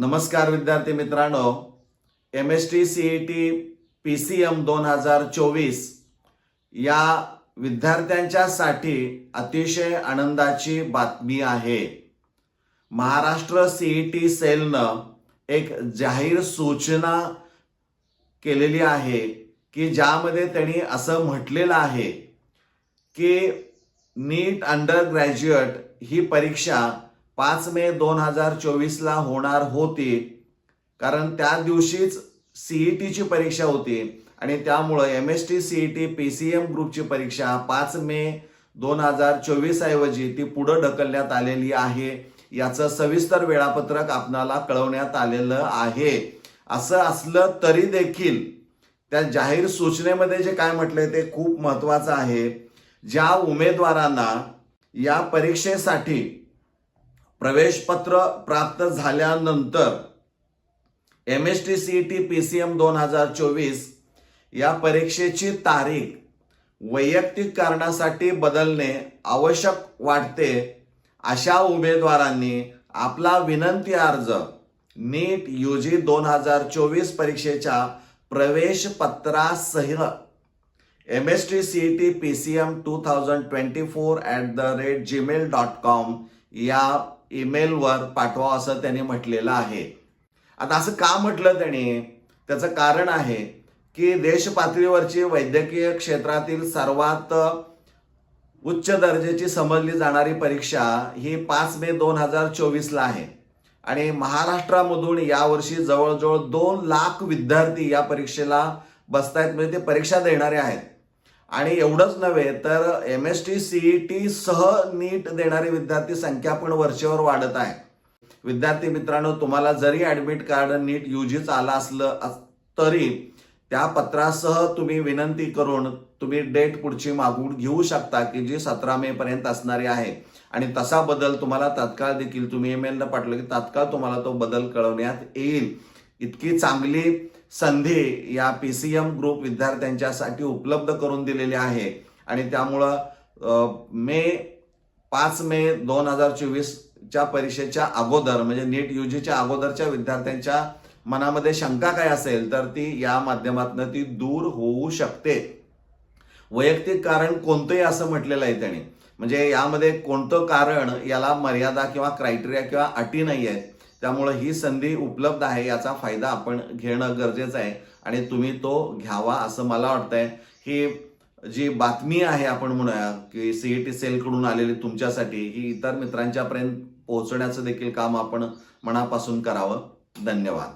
नमस्कार विद्यार्थी मित्रांनो. M S T C E T P C M दोन हजार चोवीस या विद्यार्थ्यांच्यासाठी अतिशय आनंदाची बातमी आहे. महाराष्ट्र सी ई टी सेलनं एक जाहीर सूचना केलेली आहे की ज्यामध्ये त्यांनी असं म्हटलेलं आहे की नीट अंडर ग्रॅज्युएट ही परीक्षा पाच मे दोन हजार चोवीसला होणार होती. कारण त्या दिवशीच सीई टीची परीक्षा होती. आणि त्यामुळं M S T C E T P C M ग्रुपची परीक्षा पाच मे दोन हजार चोवीस ऐवजी ती पुढं ढकलण्यात आलेली आहे. याचं सविस्तर वेळापत्रक आपणाला कळवण्यात आलेलं आहे. असं असलं तरी देखील त्या जाहीर सूचनेमध्ये जे काय म्हटलंय ते खूप महत्वाचं आहे. ज्या उमेदवारांना या परीक्षेसाठी प्रवेशपत्र प्राप्त झाल्यानंतर M S T C T P C M दोन हजार चोवीस या परीक्षेची तारीख वैयक्तिक कारणासाठी बदलणे आवश्यक वाटते अशा उमेदवारांनी आपला विनंती अर्ज नीट यू जी दोन हजार चोवीस परीक्षेच्या प्रवेश पत्रासह M S T C T P C M two thousand twenty four at the rate Gmail dot com या ईमेलवर पाठवा असं त्याने म्हटलेलं आहे. आता असं का म्हटलं त्याने? त्याचं कारण आहे की देश पातळीवरची वैद्यकीय क्षेत्रातील सर्वात उच्च दर्जाची समजली जाणारी परीक्षा ही पाच मे दोन हजार चोवीसला आहे. आणि महाराष्ट्रामधून यावर्षी जवळजवळ दोन लाख विद्यार्थी या परीक्षेला बसतायत. म्हणजे ते परीक्षा देणारे आहेत. आणि एवढंच नव्हे तर M S T C E T सह नीट देणारी विद्यार्थी संख्या पण वर्षेवर वाढत आहे. विद्यार्थी मित्रांनो तुम्हाला जरी ऍडमिट कार्ड नीट यूजीच आला असलं तरी त्या पत्रासह तुम्ही विनंती करून तुम्ही डेट पुढची मागून घेऊ शकता की जी सतरा मे पर्यंत असणारी आहे. आणि तसा बदल तुम्हाला तात्काळ देखील तुम्ही ईमेलनं पाठवलं की तात्काळ तुम्हाला तो बदल कळवण्यात येईल. इतकी चांगली संधी या पी सी एम ग्रुप विद्यार्थ्यांच्यासाठी उपलब्ध करून दिलेली आहे. आणि त्यामुळं मे पाच मे दोन हजार चोवीसच्या परीक्षेच्या अगोदर म्हणजे नीट युजीच्या अगोदरच्या विद्यार्थ्यांच्या मनामध्ये शंका काय असेल तर ती या माध्यमातून ती दूर होऊ शकते. वैयक्तिक कारण कोणतंही असं म्हटलेलं आहे त्याने. म्हणजे यामध्ये कोणतं कारण याला मर्यादा किंवा क्रायटेरिया किंवा अटी नाही आहेत त्यामुळं ही संधी उपलब्ध आहे याचा फायदा आपण घेणं गरजेचं आहे आणि तुम्ही तो घ्यावा असं मला वाटतंय. ही जी बातमी आहे आपण म्हणूया की सीईटी सेलकडून आलेली तुमच्यासाठी ही इतर मित्रांच्यापर्यंत पोहोचण्याचं देखील काम आपण मनापासून करावं. धन्यवाद.